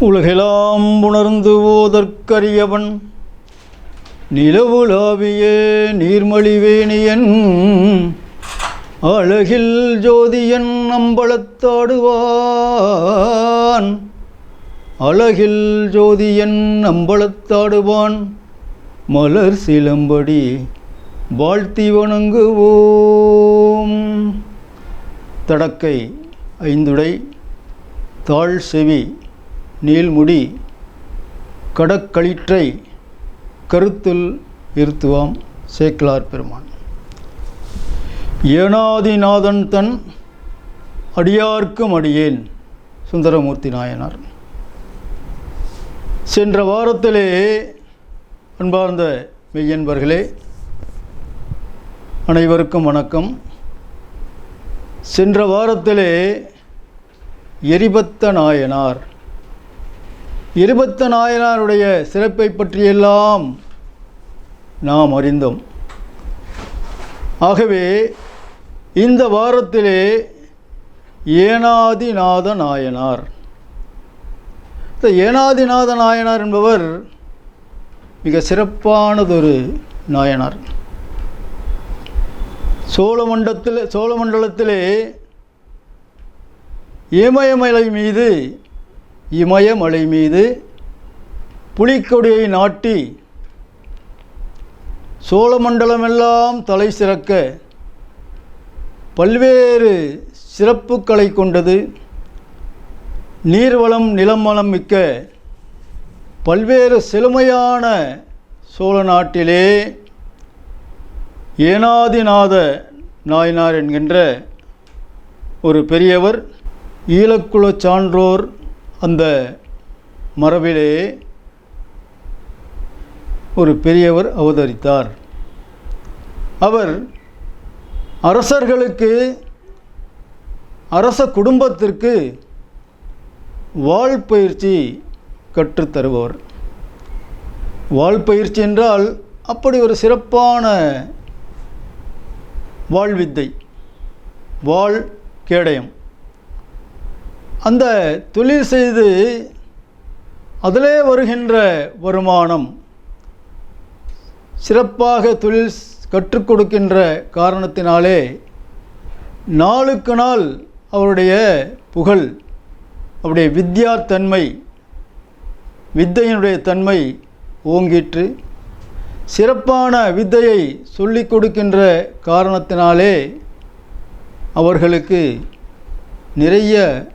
உலகெலாம் உணர்ந்து ஓதற்கரியவன். நிலவுலாவிய நீர்மலிவேணியன் அழகில் ஜோதியன் அம்பலத்தாடுவான். அழகில் ஜோதியன் அம்பலத்தாடுவான். மலர் சிலம்படி வாழ்த்தி வணங்குவோம். தடக்கை ஐந்துடை தாழ் செவி நீள்முடி கடக்களிற்றை கருத்தில் இருத்துவாம் சேக்கலார் பெருமான். ஏனாதிநாதன் தன் அடியார்க்கும் அடியேன் சுந்தரமூர்த்தி நாயனார். சென்ற வாரத்திலே அன்பார்ந்த மெய்யன்பர்களே அனைவருக்கும் வணக்கம். சென்ற வாரத்திலே எரிபத்த நாயனார் இருபத்த நாயனாருடைய சிறப்பை பற்றியெல்லாம் நாம் அறிந்தோம். ஆகவே இந்த வாரத்திலே ஏனாதிநாத நாயனார் இந்த ஏனாதிநாத நாயனார் என்பவர் மிக சிறப்பானதொரு நாயனார். சோழமண்டத்தில் சோழமண்டலத்திலே இமயமலை மீது இமயமலை மீது புலிக்கொடியை நாட்டி சோழமண்டலமெல்லாம் தலை சிறக்க பல்வேறு சிறப்புகளை கொண்டது. நீர்வளம் நிலம் வளம் மிக்க பல்வேறு செழுமையான சோழ நாட்டிலே ஏனாதிநாத நாயனார் என்கின்ற ஒரு பெரியவர் ஈழக்குலச் சான்றோர் அந்த மரபிலே ஒரு பெரியவர் அவதரித்தார். அவர் அரசர்களுக்கு அரச குடும்பத்திற்கு வாழ்பயிற்சி கற்றுத்தருபவர். வாழ்பயிற்சி என்றால் அப்படி ஒரு சிறப்பான வாழ்வித்தை வாழ் கேடயம். அந்த தொழில் செய்து அதிலே வருகின்ற வருமானம் சிறப்பாக தொழில் கற்றுக் கொடுக்கின்ற காரணத்தினாலே நாளுக்கு நாள் அவருடைய புகழ் அவருடைய வித்யாத்தன்மை வித்தையினுடைய தன்மை ஓங்கிற்று. சிறப்பான வித்தையை சொல்லிக் கொடுக்கின்ற காரணத்தினாலே அவர்களுக்கு நிறைய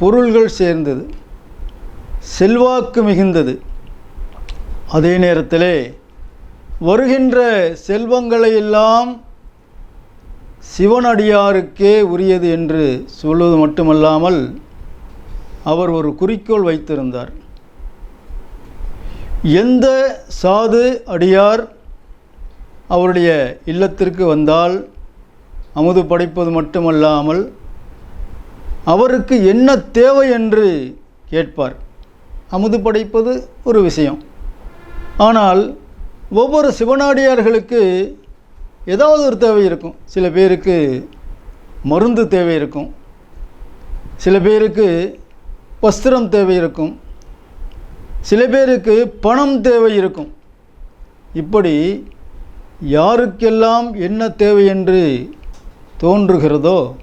பொருள்கள் சேர்ந்தது செல்வாக்கு மிகுந்தது. அதே நேரத்திலே வருகின்ற செல்வங்களை எல்லாம் சிவனடியாருக்கே உரியது என்று சொல்வது மட்டுமல்லாமல் அவர் ஒரு குறிக்கோள் வைத்திருந்தார். எந்த சாது அடியார் அவருடைய இல்லத்திற்கு வந்தால் அமுது படைப்பது மட்டுமல்லாமல் அவருக்கு என்ன தேவை என்று கேட்பார். அமுது படைப்பது ஒரு விஷயம். ஆனால் ஒவ்வொரு சிவனாடியார்களுக்கு ஏதாவது ஒரு தேவை இருக்கும். சில பேருக்கு மருந்து தேவை இருக்கும். சில பேருக்கு வஸ்திரம் தேவை இருக்கும். சில பேருக்கு பணம் தேவை இருக்கும். இப்படி யாருக்கெல்லாம் என்ன தேவை என்று தோன்றுகிறதோ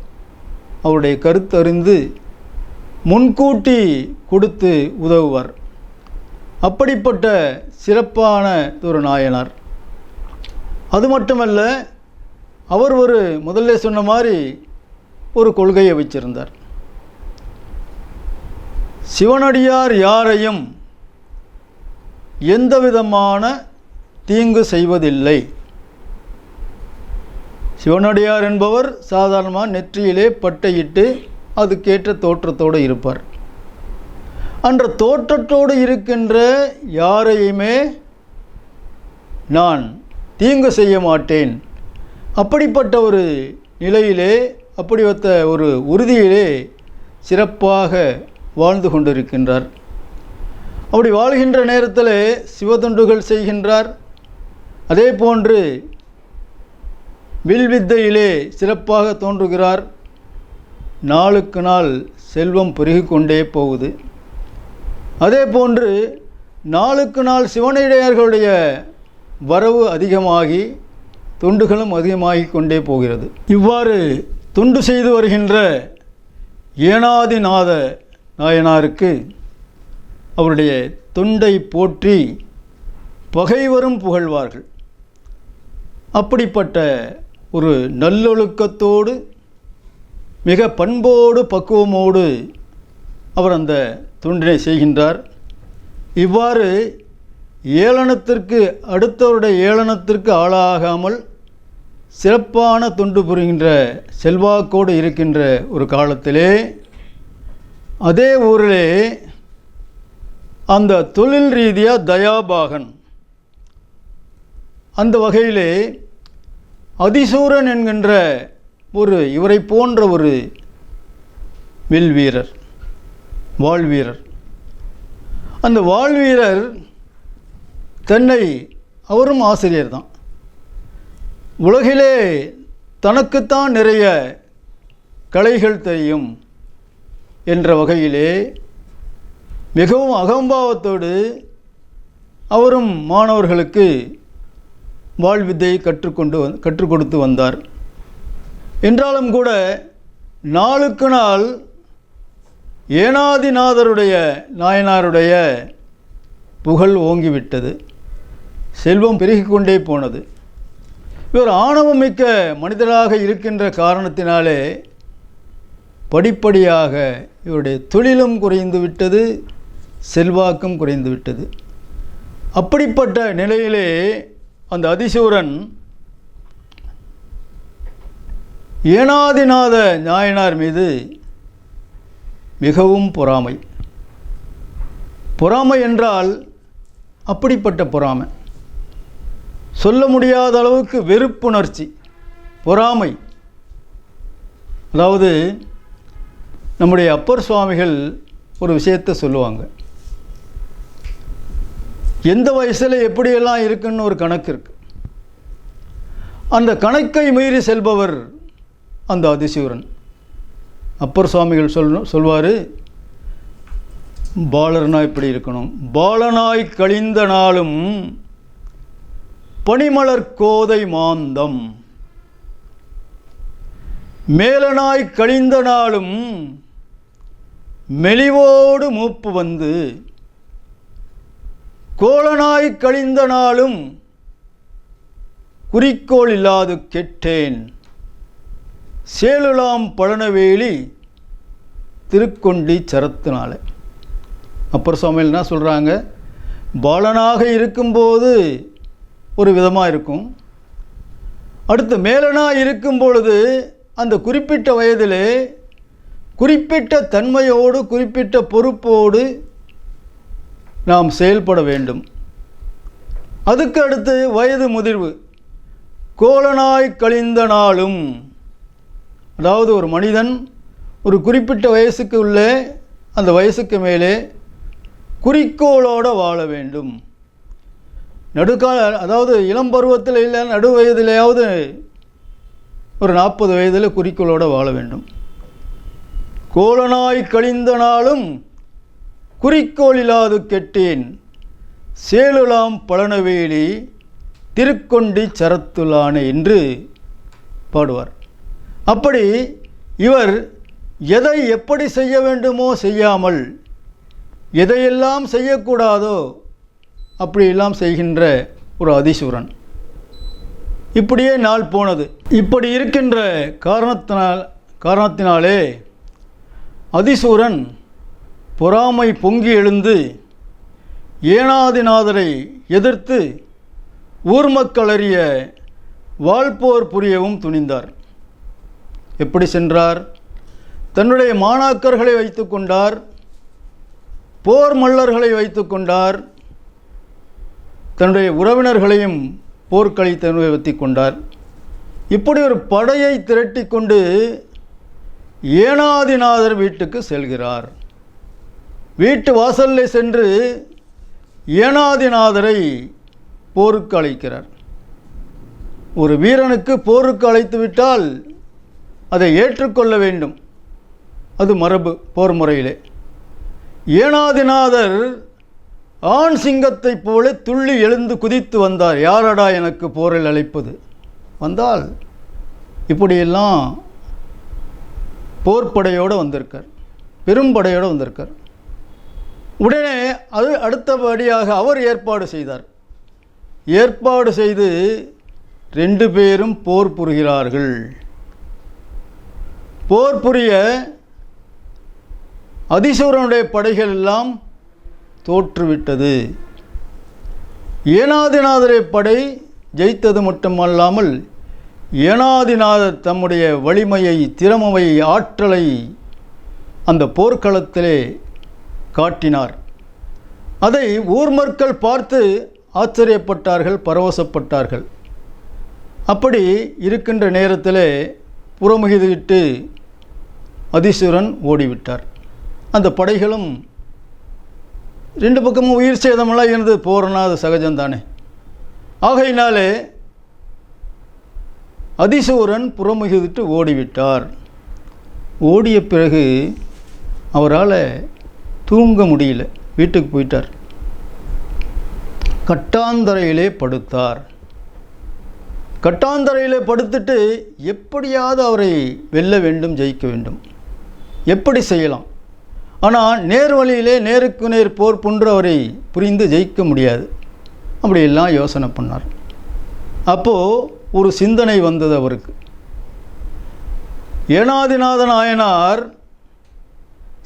அவருடைய கருத்தறிந்து முன்கூட்டி கொடுத்து உதவுவார். அப்படிப்பட்ட சிறப்பான ஒரு நாயனார். அது மட்டுமல்ல அவர் ஒரு முதல்ல சொன்ன மாதிரி ஒரு கொள்கையை வச்சிருந்தார் சிவனடியார் யாரையும் எந்த விதமான தீங்கு செய்வதில்லை. சிவனடியார் என்பவர் சாதாரணமாக நெற்றியிலே பட்டையிட்டு அதுக்கேற்ற தோற்றத்தோடு இருப்பார். அன்ற தோற்றத்தோடு இருக்கின்ற யாரையுமே நான் தீங்கு செய்ய மாட்டேன். அப்படிப்பட்ட ஒரு நிலையிலே அப்படிப்பட்ட ஒரு உறுதியிலே சிறப்பாக வாழ்ந்து கொண்டிருக்கின்றார். அப்படி வாழ்கின்ற நேரத்தில் சிவதொண்டுகள் செய்கின்றார். அதே போன்று வில்வித்தையிலே சிறப்பாக தோன்றுகிறார். நாளுக்கு நாள் செல்வம் பெருகி கொண்டே போகுது. அதே போன்று நாளுக்கு நாள் சிவனடியார்களுடைய வரவு அதிகமாகி தொண்டுகளும் அதிகமாகி கொண்டே போகிறது. இவ்வாறு தொண்டு செய்து வருகின்ற ஏனாதிநாத நாயனாருக்கு அவருடைய தொண்டை போற்றி பகைவரும் புகழ்வார்கள். அப்படிப்பட்ட ஒரு நல்லொழுக்கத்தோடு மிக பண்போடு பக்குவமோடு அவர் அந்த தொண்டினை செய்கின்றார். இவ்வாறு ஏளனத்திற்கு அடுத்தவருடைய ஏளனத்திற்கு ஆளாகாமல் சிறப்பான தொண்டு புரிகின்ற செல்வாக்கோடு இருக்கின்ற ஒரு காலத்திலே அதே ஊரிலே அந்த தொழில் ரீதியாக தயாபாகன் அந்த வகையிலே அதிசூரன் என்கின்ற ஒரு இவரை போன்ற ஒரு வில் வீரர் வாழ்வீரர் அந்த வாழ்வீரர் தன்னை அவரும் ஆசிரியர் தான். உலகிலே தனக்குத்தான் நிறைய கலைகள் தெரியும் என்ற வகையிலே மிகவும் அகம்பாவத்தோடு அவரும் மாணவர்களுக்கு வாழ்வித்தையை கற்றுக்கொண்டு வந் கற்றுக் கொடுத்து வந்தார். என்றாலும் கூட நாளுக்கு நாள் ஏனாதிநாதருடைய நாயனாருடைய புகழ் ஓங்கிவிட்டது. செல்வம் பெருகிக்கொண்டே போனது. இவர் ஆணவம் மிக்க மனிதராக இருக்கின்ற காரணத்தினாலே படிப்படியாக இவருடைய தொழிலும் குறைந்து விட்டது செல்வாக்கும் குறைந்து விட்டது. அப்படிப்பட்ட நிலையிலே அந்த அதிசூரன் ஏனாதிநாத நாயனார் மீது மிகவும் பொறாமை. பொறாமை என்றால் அப்படிப்பட்ட பொறாமை. சொல்ல முடியாத அளவுக்கு வெறுப்புணர்ச்சி பொறாமை. அதாவது நம்முடைய அப்பர் சுவாமிகள் ஒரு விஷயத்தை சொல்லுவாங்க. எந்த வயசில் எப்படியெல்லாம் இருக்குன்னு ஒரு கணக்கு இருக்கு. அந்த கணக்கை மீறி செல்பவர் அந்த அதிசூரன் அப்பர் சுவாமிகள் சொல் சொல்வார் பாலர்னா இப்படி இருக்கணும். பாலனாய் கழிந்த நாளும் பனிமலர் கோதை மாந்தம். மேலனாய் கழிந்த நாளும் மெலிவோடு மூப்பு வந்து கோலனாய் கழிந்த நாளும் குறிக்கோள் இல்லாது கெட்டேன். சேலுலாம் பழனவேலி திருக்கொண்டி சரத்தினால. அப்புறம் சுவாமிகள் என்ன சொல்கிறாங்க பாலனாக இருக்கும்போது ஒரு விதமாக இருக்கும். அடுத்து மேலனாக இருக்கும் பொழுது அந்த குறிப்பிட்ட வயதிலே குறிப்பிட்ட தன்மையோடு குறிப்பிட்ட பொறுப்போடு நாம் செயல்பட வேண்டும். அதுக்கு அடுத்து வயது முதிர்வு. கோலனாய் கழிந்த நாளும் அதாவது ஒரு மனிதன் ஒரு குறிப்பிட்ட வயசுக்கு உள்ளே அந்த வயசுக்கு மேலே குறிக்கோளோடு வாழ வேண்டும். நடுக்கால அதாவது இளம் பருவத்தில் இல்லை நடு வயதிலேயாவது ஒரு நாற்பது வயதில் குறிக்கோளோடு வாழ வேண்டும். கோலனாய் கழிந்த நாளும் குறிக்கோள் இல்லாது கெட்டேன். சேலுலாம் பழனவேலி திருக்கொண்டி சரத்துலானே என்று பாடுவார். அப்படி இவர் எதை எப்படி செய்ய வேண்டுமோ செய்யாமல் எதையெல்லாம் செய்யக்கூடாதோ அப்படியெல்லாம் செய்கின்ற ஒரு அதிசூரன். இப்படியே நாள் போனது. இப்படி இருக்கின்ற காரணத்தினால் காரணத்தினாலே அதிசூரன் பொறாமை பொங்கி எழுந்து ஏனாதிநாதரை எதிர்த்து ஊர் மக்களறிய வாழ்போர் புரியவும் துணிந்தார். எப்படி சென்றார்? தன்னுடைய மாணாக்கர்களை வைத்து கொண்டார் போர் மல்லர்களை வைத்து கொண்டார் தன்னுடைய உறவினர்களையும் போர்க்களை தன்னுடைய கொண்டார். இப்படி ஒரு படையை திரட்டி கொண்டு ஏனாதிநாதர் வீட்டுக்கு செல்கிறார். வீட்டு வாசலில் சென்று ஏனாதிநாதரை போருக்கு அழைக்கிறார் ஒரு வீரனுக்கு போருக்கு அழைத்து விட்டால் அதை ஏற்றுக்கொள்ள வேண்டும். அது மரபு போர் முறையிலே. ஏனாதிநாதர் ஆண் சிங்கத்தைப் போல துள்ளி எழுந்து குதித்து வந்தார். யாரடா எனக்கு போரில் அழைப்பது? வந்தால் இப்படியெல்லாம் போர்ப்படையோடு வந்திருக்கார். பெரும்படையோடு வந்திருக்கார். உடனே அது அடுத்தபடியாக அவர் ஏற்பாடு செய்தார். ஏற்பாடு செய்து ரெண்டு பேரும் போர் புரிகிறார்கள். போர் புரிய அதிசூரனுடைய படைகள் எல்லாம் தோற்றுவிட்டது. ஏனாதிநாதரை படை ஜெயித்தது மட்டுமல்லாமல் ஏனாதிநாதர் தம்முடைய வலிமையை திறமையை ஆற்றலை அந்த போர்க்களத்திலே காட்டினார். அதை ஊர் மக்கள் பார்த்து ஆச்சரியப்பட்டார்கள் பரவசப்பட்டார்கள். அப்படி இருக்கின்ற நேரத்தில் புறமுகிதுவிட்டு அதிசுரன் ஓடிவிட்டார். அந்த படைகளும் ரெண்டு பக்கமும் உயிர் சேதமெல்லாம் இருந்தது போகிறனா அது சகஜம்தானே. ஆகையினாலே அதிசூரன் புறமுகிவிட்டு ஓடிவிட்டார். ஓடிய பிறகு அவரால் தூங்க முடியல. வீட்டுக்கு போயிட்டார். கட்டாந்தரையிலே படுத்தார். கட்டாந்தரையிலே படுத்துட்டு எப்படியாவது அவரை வெல்ல வேண்டும் ஜெயிக்க வேண்டும். எப்படி செய்யலாம்? ஆனால் நேர் வழியிலே நேருக்கு நேர் போர் புன்று அவரை புரிந்து ஜெயிக்க முடியாது. அப்படியெல்லாம் யோசனை பண்ணார். அப்போது ஒரு சிந்தனை வந்தது அவருக்கு. ஏனாதிநாத நாயனார்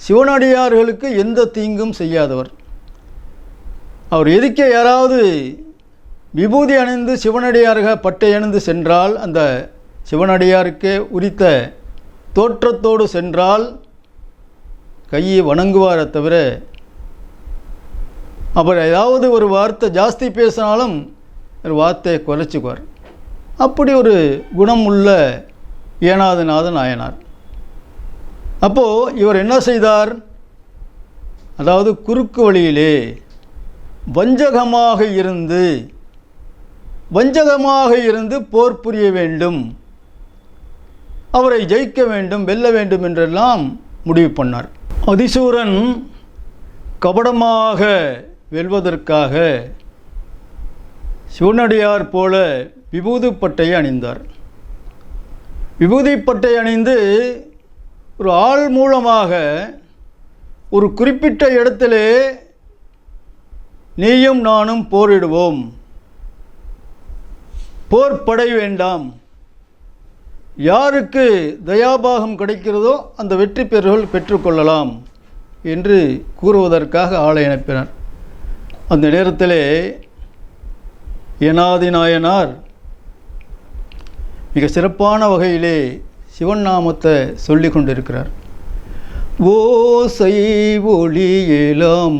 சிவனடியார்களுக்கு எந்த தீங்கும் செய்யாதவர். அவர் எதுக்க யாராவது விபூதி அணிந்து சிவனடியாரக பட்டை அணிந்து சென்றால் அந்த சிவனடியாருக்கே உரித்த தோற்றத்தோடு சென்றால் கையை வணங்குவாரே தவிர அவர் ஏதாவது ஒரு வார்த்தை ஜாஸ்தி பேசினாலும் ஒரு வார்த்தையை குறைச்சிக்குவார். அப்படி ஒரு குணம் உள்ள ஏனாதநாதன் ஆயனார். அப்போது இவர் என்ன செய்தார்? அதாவது குறுக்கு வழியிலே வஞ்சகமாக இருந்து வஞ்சகமாக இருந்து போர் புரிய வேண்டும் அவரை ஜெயிக்க வேண்டும் வெல்ல வேண்டும் என்றெல்லாம் முடிவு பண்ணார். அதிசூரன் கபடமாக வெல்வதற்காக சிவனடியார் போல விபூதிப்பட்டையை அணிந்தார். விபூதிப்பட்டை அணிந்து ஒரு ஆள் மூலமாக ஒரு குறிப்பிட்ட இடத்திலே நீயும் நானும் போரிடுவோம். போர் படை வேண்டாம். யாருக்கு தயாபாகம் கிடைக்கிறதோ அந்த வெற்றி பெறுகள் பெற்றுக்கொள்ளலாம் என்று கூறுவதற்காக ஆளை அனுப்பினார். அந்த நேரத்திலே ஏனாதி நாயனார் மிக சிறப்பான வகையிலே சிவன் நாமத்தை சொல்லி கொண்டிருக்கிறார். ஓசை ஒளியலாம்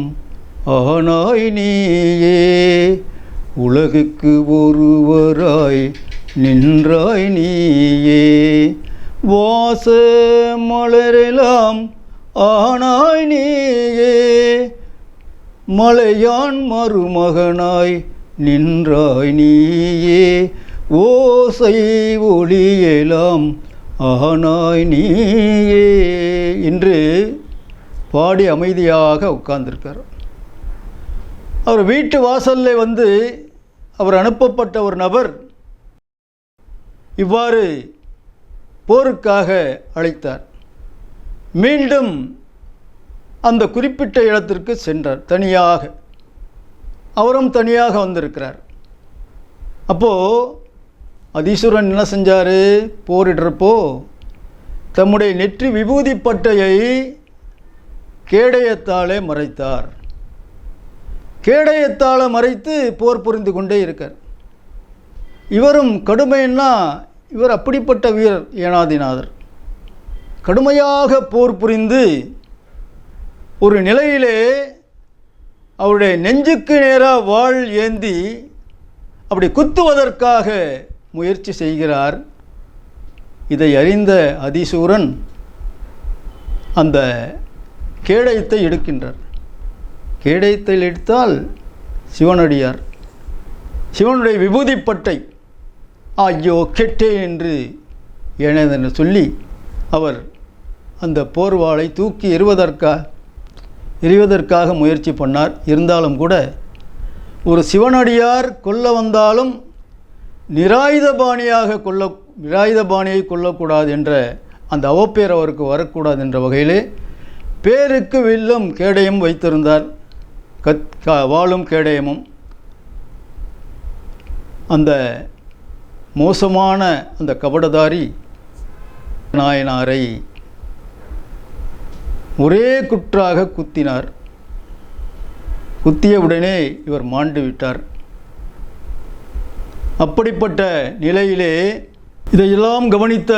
ஆனாய் நீயே உலகுக்கு ஒருவராய் நின்றாய் நீயே. வாச மலரெல்லாம் ஆனாய் நீயே மலையான் மருமகனாய் நின்றாய் நீயே. ஓசை ஒளியலாம் அகனாய் நீயே என்று பாடி அமைதியாக உட்கார்ந்திருக்கார் அவர் வீட்டு வாசலில் வந்து அவர் அனுப்பப்பட்ட ஒரு நபர் இவ்வாறு போருக்காக அழைத்தார். மீண்டும் அந்த குறிப்பிட்ட இடத்திற்கு சென்றார் தனியாக. அவரும் தனியாக வந்திருக்கிறார். அப்போது அதீஸ்வரன் என்ன செஞ்சார்? போரிடுறப்போ தம்முடைய நெற்றி விபூதி பட்டையை கேடயத்தாலே மறைத்தார். கேடயத்தால் மறைத்து போர் புரிந்து கொண்டே இருக்கார். இவரும் கடுமைன்னா இவர் அப்படிப்பட்ட வீரர் ஏனாதிநாதர். கடுமையாக போர் புரிந்து ஒரு நிலையிலே அவருடைய நெஞ்சுக்கு நேராக வாள் ஏந்தி அப்படி குத்துவதற்காக முயற்சி செய்கிறார். இதை அறிந்த அதிசூரன் அந்த கேடயத்தை எடுக்கின்றார். கேடயத்தை எடுத்தால் சிவனடியார். சிவனுடைய விபூதிப்பட்டை ஐயோ கெட்டே என்று எனதென்று சொல்லி அவர் அந்த போர்வாளை தூக்கி எறிவதற்காக எறிவதற்காக முயற்சி பண்ணார். இருந்தாலும் கூட ஒரு சிவனடியார் கொல்ல வந்தாலும் நிராயுதபாணியாக கொல்ல நிராயுதபாணியை கொல்லக்கூடாது என்ற அந்த அவப்பேர் அவருக்கு வரக்கூடாது என்ற வகையிலே பேருக்கு வில்லும் கேடயம் வைத்திருந்தார். கத் வாழும் கேடயமும். அந்த மோசமான அந்த கபடதாரி நாயனாரை ஒரே குற்றாக குத்தினார். குத்திய உடனே இவர் மாண்டு விட்டார். அப்படிப்பட்ட நிலையிலே இதையெல்லாம் கவனித்த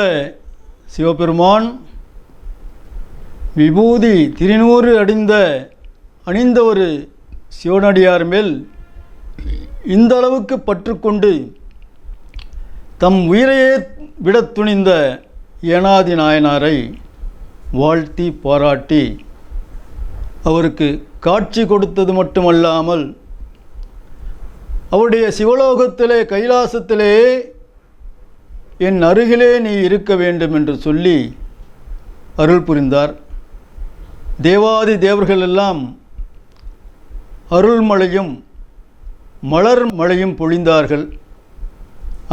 சிவபெருமான் விபூதி திருநூறு அடிந்த அணிந்த ஒரு சிவனடியார் மேல் இந்த அளவுக்கு பற்றுக்கொண்டு தம் உயிரையே விட துணிந்த ஏனாதி நாயனாரை வாழ்த்தி பாராட்டி அவருக்கு காட்சி கொடுத்தது மட்டுமல்லாமல் அவருடைய சிவலோகத்திலே கைலாசத்திலே என் அருகிலே நீ இருக்க வேண்டும் என்று சொல்லி அருள் புரிந்தார். தேவாதி தேவர்கள் எல்லாம் அருள்மழையும் மலர் மழையும் பொழிந்தார்கள்.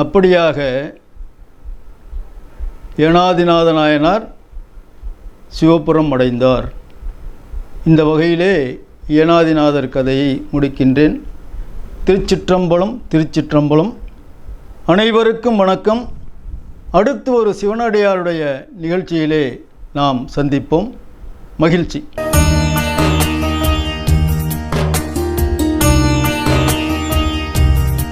அப்படியாக ஏனாதிநாத நாயனார் சிவபுரம் அடைந்தார். இந்த வகையிலே ஏனாதிநாதர் கதையை முடிக்கின்றேன். திருச்சிற்றம்பலம் திருச்சிற்றம்பலம். அனைவருக்கும் வணக்கம். அடுத்து ஒரு சிவனடியாருடைய நிகழ்ச்சியிலே நாம் சந்திப்போம். மகிழ்ச்சி.